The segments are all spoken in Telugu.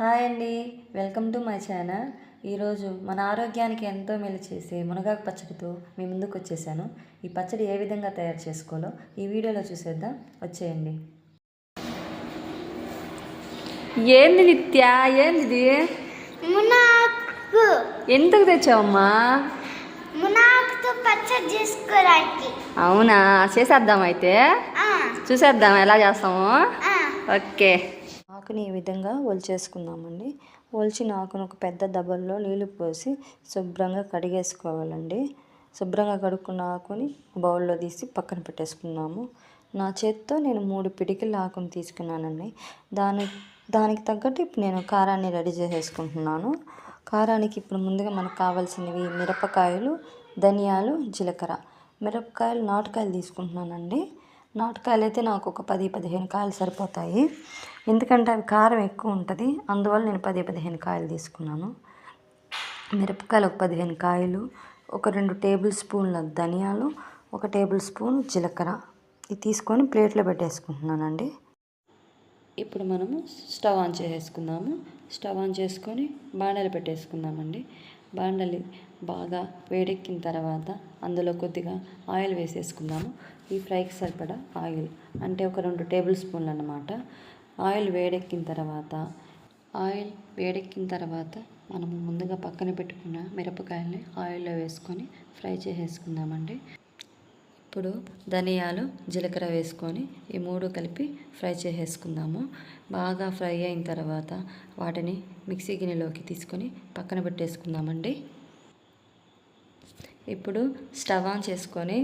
హాయ్ అండి. Welcome to my channel. ఈరోజు మన ఆరోగ్యానికి ఎంతో మేలు చేసే మునగాకు పచ్చడితో మీ ముందుకు వచ్చేసాను. ఈ పచ్చడి ఏ విధంగా తయారు చేసుకోవాలో ఈ వీడియోలో చూసేద్దాం. వచ్చేయండి. ఏంది నిత్య? ఏంది మునాకు ఎందుకు తెచ్చావమ్మా? మునాకుతో పచ్చడి చేసుకోవడానికి అవునా? చేసేద్దాం అయితే. చూసేద్దాం ఎలా చేస్తామో. ఓకే. ఆకుని ఈ విధంగా ఒలిచేసుకుందామండి. ఒలిచిన ఆకును ఒక పెద్ద దబల్లో నీళ్ళు పోసి శుభ్రంగా కడిగేసుకోవాలండి. శుభ్రంగా కడుక్కున్న ఆకుని బౌల్లో తీసి పక్కన పెట్టేసుకున్నాము నా చేత్తో నేను మూడు పిడికిల ఆకును తీసుకున్నానండి. దాని దానికి తగ్గట్టు ఇప్పుడు నేను కారాన్ని రెడీ చేసేసుకుంటున్నాను. కారానికి ఇప్పుడు ముందుగా మనకు కావాల్సినవి మిరపకాయలు ధనియాలు జీలకర్ర. మిరపకాయలు నాటుకాయలు తీసుకుంటున్నానండి. నాటుకాయలు అయితే నాకు ఒక పది పదిహేను కాయలు సరిపోతాయి. ఎందుకంటే అవి కారం ఎక్కువ ఉంటుంది. అందువల్ల నేను పది పదిహేను కాయలు తీసుకున్నాను. మిరపకాయలు ఒక పదిహేను కాయలు ఒక రెండు టేబుల్ స్పూన్ల ధనియాలు ఒక టేబుల్ స్పూన్ జీలకర్ర. ఇది తీసుకొని ప్లేట్లో పెట్టేసుకుంటున్నానండి. ఇప్పుడు మనము స్టవ్ ఆన్ చేసేసుకుందాము. స్టవ్ ఆన్ చేసుకొని బాండలు పెట్టేసుకుందామండి. బాండలి బాగా వేడెక్కిన తర్వాత అందులో కొద్దిగా ఆయిల్ వేసేసుకుందాము. ఈ ఫ్రైకి సరిపడా ఆయిల్ అంటే ఒక రెండు టేబుల్ స్పూన్లు అన్నమాట. ఆయిల్ వేడెక్కిన తర్వాత ఆయిల్ వేడెక్కిన తర్వాత మనము ముందుగా పక్కన పెట్టుకున్న మిరపకాయల్ని ఆయిల్లో వేసుకొని ఫ్రై చేసేసుకుందామండి. ఇప్పుడు ధనియాలు జీలకర్ర వేసుకొని ఈ మూడు కలిపి ఫ్రై చేసేసుకుందాము. బాగా ఫ్రై అయిన తర్వాత వాటిని మిక్సీ గిన్నెలోకి తీసుకొని పక్కన పెట్టేసుకుందామండి. ఇప్పుడు స్టవ్ ఆన్ చేసుకొని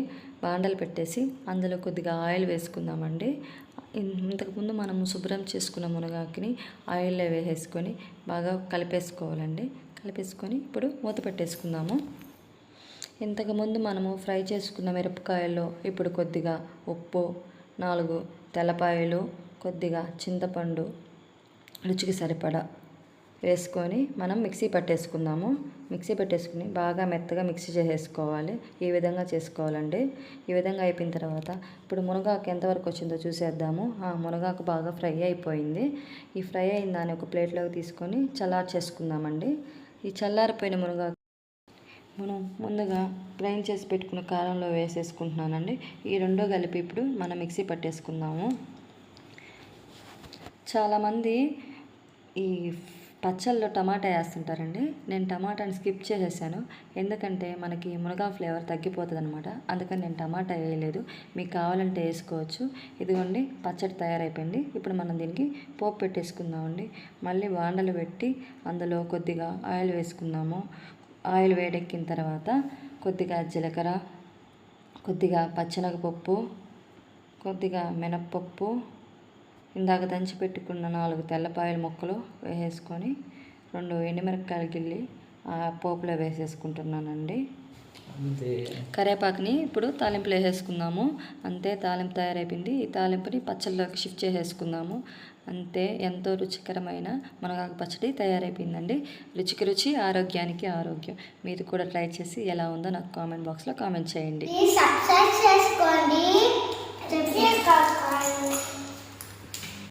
బాండలు పెట్టేసి అందులో కొద్దిగా ఆయిల్ వేసుకుందామండి. ఇంతకుముందు మనము శుభ్రం చేసుకున్న మునగాకుని ఆయిల్లో వేసేసుకొని బాగా కలిపేసుకోవాలండి. కలిపేసుకొని ఇప్పుడు మూత పెట్టేసుకుందాము. ఇంతకుముందు మనము ఫ్రై చేసుకున్న మిరపకాయల్లో ఇప్పుడు కొద్దిగా ఉప్పు నాలుగు తెల్లపాయలు కొద్దిగా చింతపండు రుచికి సరిపడా వేసుకొని మనం మిక్సీ పట్టేసుకుందాము. మిక్సీ పెట్టేసుకుని బాగా మెత్తగా మిక్సీ చేసేసుకోవాలి. ఈ విధంగా చేసుకోవాలండి? ఈ విధంగా అయిపోయిన తర్వాత ఇప్పుడు మునగాకు ఎంతవరకు వచ్చిందో చూసేద్దాము. ఆ మునగాకు బాగా ఫ్రై అయిపోయింది. ఈ ఫ్రై అయిన దాన్ని ఒక ప్లేట్లోకి తీసుకొని చల్లారి చేసుకుందామండి ఈ చల్లారిపోయిన మునగాకు మనం ముందుగా గ్రైండ్ చేసి పెట్టుకున్న కారంలో వేసేసుకుంటున్నానండి. ఈ రెండో కలిపి ఇప్పుడు మనం మిక్సీ పట్టేసుకుందాము. చాలామంది ఈ పచ్చళ్ళలో టమాటా వేస్తుంటారండి. నేను టమాటాని స్కిప్ చేసేసాను. ఎందుకంటే మనకి మునగా ఫ్లేవర్ తగ్గిపోతుంది అనమాట అందుకని నేను టమాటా వేయలేదు. మీకు కావాలంటే వేసుకోవచ్చు. ఇదిగోండి పచ్చడి తయారైపోయింది. ఇప్పుడు మనం దీనికి పోపు పెట్టేసుకుందామండి. మళ్ళీ వాండలు పెట్టి అందులో కొద్దిగా ఆయిల్ వేసుకుందాము. ఆయిల్ వేడెక్కిన తర్వాత కొద్దిగా జీలకర్ర కొద్దిగా పచ్చెనగపప్పు కొద్దిగా మినప్పప్పు ఇందాక దంచి పెట్టుకున్న నాలుగు తెల్లపాయల ముక్కలు వేసేసుకొని రెండు ఎండుమిరపకాయలు గిల్లి ఆ పోపులో వేసేసుకుంటున్నానండి. కరివేపాకుని ఇప్పుడు తాలింపులో వేసేసుకుందాము. అంతే తాలింపు తయారైపోయింది. ఈ తాలింపుని పచ్చళ్ళలోకి షిఫ్ట్ చేసేసుకుందాము. అంతే ఎంతో రుచికరమైన మునగాకు పచ్చడి తయారైపోయిందండి. రుచికి రుచి ఆరోగ్యానికి ఆరోగ్యం. మీరు కూడా ట్రై చేసి ఎలా ఉందో నాకు కామెంట్ బాక్స్లో కామెంట్ చేయండి. సబ్స్క్రైబ్ చేసుకోండి.